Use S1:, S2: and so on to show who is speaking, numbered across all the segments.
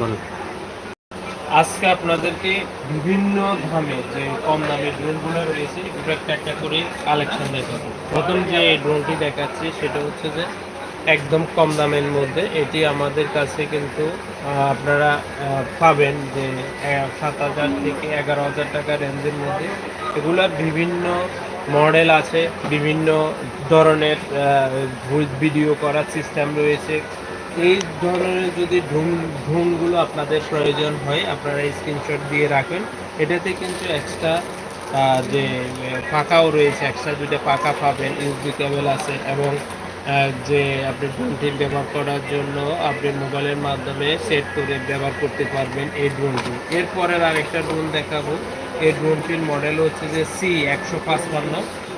S1: বলুন।
S2: আজকে আপনাদেরকে বিভিন্ন দামে যে কম দামের ড্রোনগুলো রয়েছে এগুলো একটা একটা করে কালেকশন দেখাবো। প্রথম যে ড্রোনটি দেখাচ্ছি, সেটা হচ্ছে যে একদম কম দামের মধ্যে। এটি আমাদের কাছে কিন্তু আপনারা পাবেন যে সাত হাজার থেকে এগারো হাজার টাকা রেঞ্জের মধ্যে। এগুলার বিভিন্ন মডেল আছে, বিভিন্ন ধরনের ভিডিও করার সিস্টেম রয়েছে। এই ধরনের যদি ধুম ধুমগুলো আপনাদের প্রয়োজন হয়, আপনারা স্ক্রিনশট দিয়ে রাখেন। এটাতে কিন্তু এক্সট্রা যে পাকাও রয়েছে এক্সট্রা দুইটা পাকা পাবেন ইউসবি কেবল আছে এবং যে, আপনি ড্রোনটি ব্যবহার করার জন্য আপনি মোবাইলের মাধ্যমে সেট করে ব্যবহার করতে পারবেন এই ড্রোনটি এরপরের আরেকটা ড্রোন দেখাবো। এই ড্রোনটির মডেল হচ্ছে যে সি একশো পাঁচপান্ন।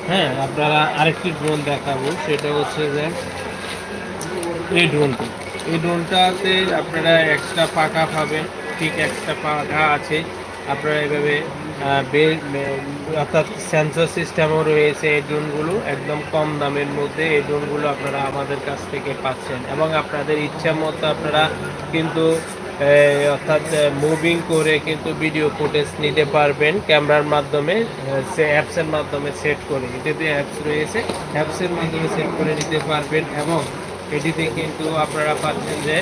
S2: হ্যাঁ আপনারা আরেকটি ড্রোন দেখাবো। সেটা হচ্ছে যে, এই ড্রোনটি এই ড্রোনটাতে আপনারা একটা পাকা পাবেন। ঠিক একটা পাকা আছে। আপনারা এভাবে অর্থাৎ সেন্সর সিস্টেমও রয়েছে এই ড্রোনগুলো একদম কম দামের মধ্যে এই ড্রোনগুলো আপনারা আমাদের কাছ থেকে পাচ্ছেন। এবং আপনাদের ইচ্ছা মতো আপনারা কিন্তু অর্থাৎ মুভিং করে কিন্তু ভিডিও ফুটেজ নিতে পারবেন ক্যামেরার মাধ্যমে, সে অ্যাপসের মাধ্যমে সেট করে। এটাতে অ্যাপস রয়েছে। অ্যাপসের মাধ্যমে সেট করে নিতে পারবেন এবং এটিতে কিন্তু আপনারা পাচ্ছেন যে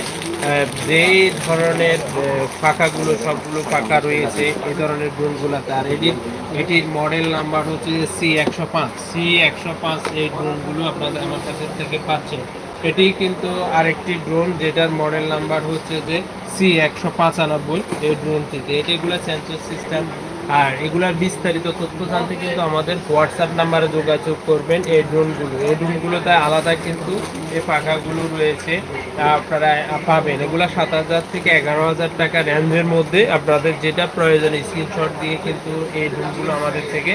S2: যেই ধরনের পাখাগুলো সবগুলো পাকা রয়েছে, এই ধরনের ড্রোনগুলোতে। আর এটির এটির মডেল নাম্বার হচ্ছে যে সি একশো পাঁচ। সি একশো পাঁচ এই ড্রোনগুলো আপনাদের আমার কাছে থেকে পাচ্ছেন। এটি কিন্তু আরেকটি ড্রোন, যেটার মডেল নাম্বার হচ্ছে যে সি একশো পঁচানব্বই এই ড্রোনটিতে। এটিগুলো সেন্সর সিস্টেম আর এগুলার বিস্তারিত তথ্য জানতে কিন্তু আমাদের হোয়াটসঅ্যাপ নাম্বারে যোগাযোগ করবেন, এই ড্রোনগুলো এই ড্রোনগুলোতে আলাদা কিন্তু এই পাখাগুলো রয়েছে আপনারা পাবেন। এগুলো সাত হাজার থেকে এগারো হাজার টাকা রেঞ্জের মধ্যে আপনাদের যেটা প্রয়োজন স্ক্রিনশট দিয়ে কিন্তু এই ড্রোনগুলো আমাদের থেকে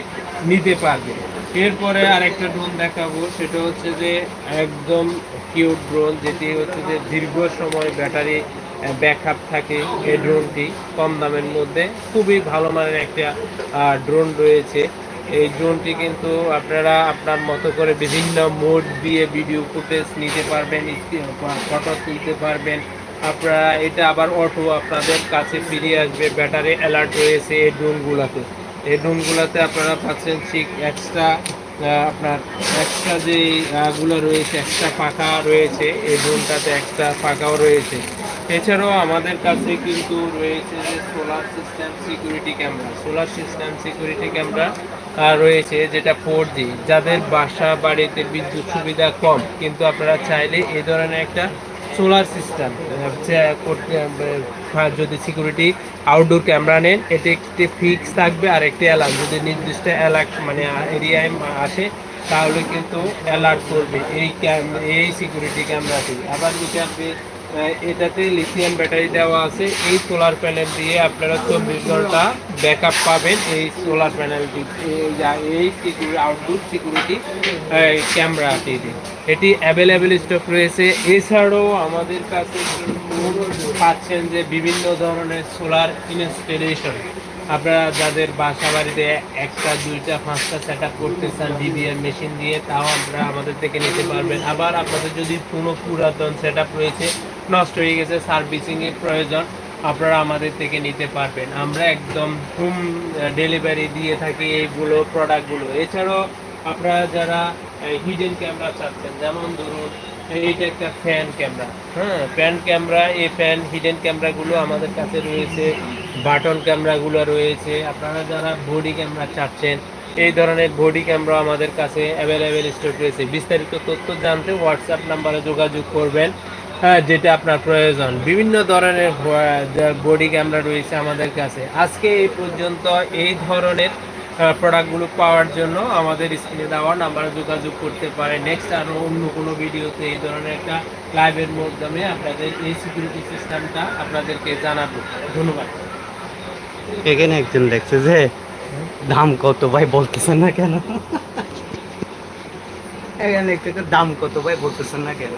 S2: নিতে পারবেন এরপরে আরেকটা ড্রোন দেখাবো, সেটা হচ্ছে যে একদম কিউট ড্রোন যেটি হচ্ছে যে দীর্ঘ সময় ব্যাটারি ব্যাকআপ থাকে এই ড্রোনটি কম দামের মধ্যে। খুবই ভালো মানের একটা ড্রোন রয়েছে। এই ড্রোনটি কিন্তু আপনারা আপনার মতো করে বিভিন্ন মোড দিয়ে ভিডিও ফুটেজ নিতে পারবেন ফটো তুলতে পারবেন। আপনারা এটা আবার অটো আপনাদের কাছে ফিরে আসবে। ব্যাটারি অ্যালার্ট রয়েছে এই ড্রোনগুলোতে এই ড্রোনগুলোতে আপনারা পাচ্ছেন ঠিক এক্সট্রা আপনার একটা যে গুলো রয়েছে, একটা পাখা রয়েছে, এই ড্রোনটাতে এক্সট্রা পাখাও রয়েছে। এছাড়াও আমাদের কাছে কিন্তু রয়েছে যে solar system security camera solar system security camera রয়েছে যেটা ফোর জি যাদের বাসা বাড়িতে বিদ্যুৎ সুবিধা কম। কিন্তু আপনারা চাইলে এই ধরনের একটা সোলার সিস্টেম, হচ্ছে যদি সিকিউরিটি আউটডোর ক্যামেরা নেন এটি একটি ফিক্স থাকবে আর একটি অ্যালার্ম। যদি নির্দিষ্ট অ্যালার্ট মানে এরিয়ায় আসে, তাহলে কিন্তু অ্যালার্ট করবে এই ক্যাম- এই সিকিউরিটি ক্যামেরাটি। আবার যদি আপনি এটাতে লিথিয়াম ব্যাটারি দেওয়া আছে। এই সোলার প্যানেল দিয়ে আপনারা চব্বিশ ঘণ্টা ব্যাকআপ পাবেন এই সোলার প্যানেলটি এই সিকিউরিটি আউটডোর সিকিউরিটি ক্যামেরাটি এটি অ্যাভেলেবেল স্টক রয়েছে। এছাড়াও আমাদের কাছে পাচ্ছেন যে বিভিন্ন ধরনের সোলার ইনস্টলেশন আপনারা যাদের বাসা বাড়িতে একটা, দুইটা, পাঁচটা সেট আপ করতে চান ডিবিএম মেশিন দিয়ে, তাও আপনারা আমাদের থেকে নিতে পারবেন। আবার আপনাদের যদি কোনো পুরাতন সেট আপ রয়েছে নষ্ট হয়ে গেছে সার্ভিসিংয়ের প্রয়োজন আপনারা আমাদের থেকে নিতে পারবেন। আমরা একদম হোম ডেলিভারি দিয়ে থাকি এইগুলো প্রোডাক্টগুলো এছাড়াও আপনারা যারা হিডেন ক্যামেরা চাচ্ছেন, যেমন ধরুন, এইটা একটা ফ্যান ক্যামেরা হ্যাঁ ফ্যান ক্যামেরা এই ফ্যান হিডেন ক্যামেরাগুলো আমাদের কাছে রয়েছে বাটন ক্যামেরাগুলো রয়েছে। আপনারা যারা বডি ক্যামেরা চাচ্ছেন, এই ধরনের বডি ক্যামেরা আমাদের কাছে অ্যাভেলেবেল স্টক রয়েছে। বিস্তারিত তথ্য জানতে হোয়াটসঅ্যাপ নাম্বারে যোগাযোগ করবেন। হ্যাঁ যেটা আপনার প্রয়োজন। বিভিন্ন ধরনের বডি ক্যামেরা রয়েছে আমাদের কাছে। আজকে এই পর্যন্ত এই ধরনের প্রোডাক্টগুলো পাওয়ার জন্য আমাদের স্ক্রিনে দেওয়া নাম্বারে যোগাযোগ করতে পারে নেক্সট আরও অন্য কোনো ভিডিওতে এই ধরনের একটা লাইভের মাধ্যমে আপনাদের এই সিকিউরিটি সিস্টেমটা আপনাদেরকে জানাব। ধন্যবাদ।
S1: এখানে একজন দেখছে যে, দাম কত ভাই? বলতেছেন না কেন? এখানে একটা দাম কত ভাই বলতেছেন না কেন?